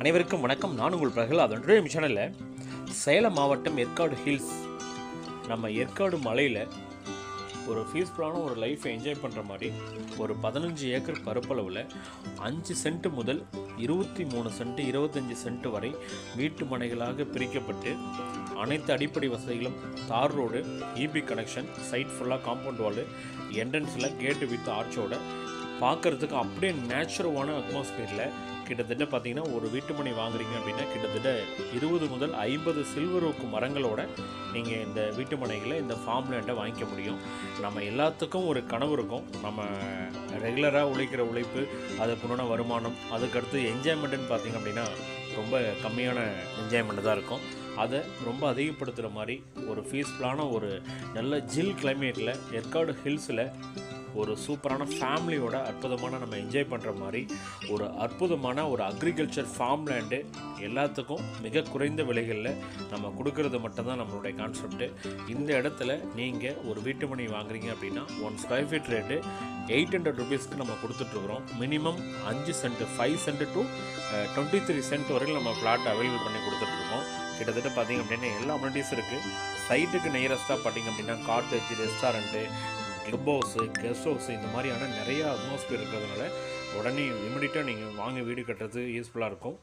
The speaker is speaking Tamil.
அனைவருக்கும் வணக்கம். நான் உங்கள் பிரகலாத். இன்றைய சேனலில் சேலம் மாவட்டம் ஏற்காடு ஹில்ஸ். நம்ம ஏற்காடு மலையில் ஒரு பீஸ்ஃபுல்லான ஒரு லைஃப்பை என்ஜாய் பண்ணுற மாதிரி ஒரு பதினஞ்சு ஏக்கர் பரப்பளவில் அஞ்சு சென்ட் முதல் இருபத்தி மூணு சென்ட் இருபத்தஞ்சி சென்ட் வரை வீட்டு மனைகளாக பிரிக்கப்பட்டு அனைத்து அடிப்படை வசதிகளும் tar road EB connection site ஃபுல்லாக காம்பவுண்ட் வாலு என்ட்ரன்ஸில் கேட்டு வித் ஆர்ச்சோட பார்க்குறதுக்கு அப்படியே நேச்சுரலான அட்மாஸ்பியரில் கிட்டத்தட்ட பார்த்தீங்கன்னா ஒரு வீட்டு மனை வாங்குறீங்க அப்படின்னா கிட்டத்தட்ட இருபது முதல் ஐம்பது சில்வர் ஓக்கு மரங்களோட நீங்கள் இந்த வீட்டு மனைகளை இந்த ஃபார்ம் லேண்டை வாங்கிக்க முடியும். நம்ம எல்லாத்துக்கும் ஒரு கனவு இருக்கும். நம்ம ரெகுலராக உழைக்கிற உழைப்பு அதுக்குண்டான வருமானம் அதுக்கடுத்து என்ஜாய்மெண்ட்டுன்னு பார்த்தீங்க அப்படின்னா ரொம்ப கம்மியான என்ஜாய்மெண்ட் தான் இருக்கும். அதை ரொம்ப அதிகப்படுத்துகிற மாதிரி ஒரு ஃபீஸ்ஃபுல்லான ஒரு நல்ல ஜில் கிளைமேட்டில் ஏற்காடு ஹில்ஸில் ஒரு சூப்பரான ஃபேமிலியோட அற்புதமான நம்ம என்ஜாய் பண்ணுற மாதிரி ஒரு அற்புதமான ஒரு அக்ரிகல்ச்சர் ஃபார்ம் லேண்டு எல்லாத்துக்கும் மிக குறைந்த விலைகளில் நம்ம கொடுக்கறது மட்டும்தான் நம்மளுடைய கான்செப்ட்டு இந்த இடத்துல நீங்கள் ஒரு வீட்டு மணி வாங்குறீங்க அப்படின்னா one square feet rate eight hundred ருபீஸ்க்கு நம்ம கொடுத்துட்ருக்குறோம். மினிமம் அஞ்சு cent five cent to twenty three cent வரைக்கும் நம்ம ஃப்ளாட் அவைலபிள் பண்ணி கொடுத்துட்ருக்கோம். கிட்டத்தட்ட பார்த்தீங்க அப்படின்னா எல்லா அமெனிட்டிஸ் இருக்குது சைட்டுக்கு நியரஸ்ட்டாக பார்த்தீங்க அப்படின்னா cottage restaurant club house guest house இந்த மாதிரியான நிறையா அட்மாஸ்பியர் இருக்கிறதுனால உடனே இமிடியட்டாக நீங்கள் வாங்க வீடு கட்டுறது யூஸ்ஃபுல்லாக இருக்கும்.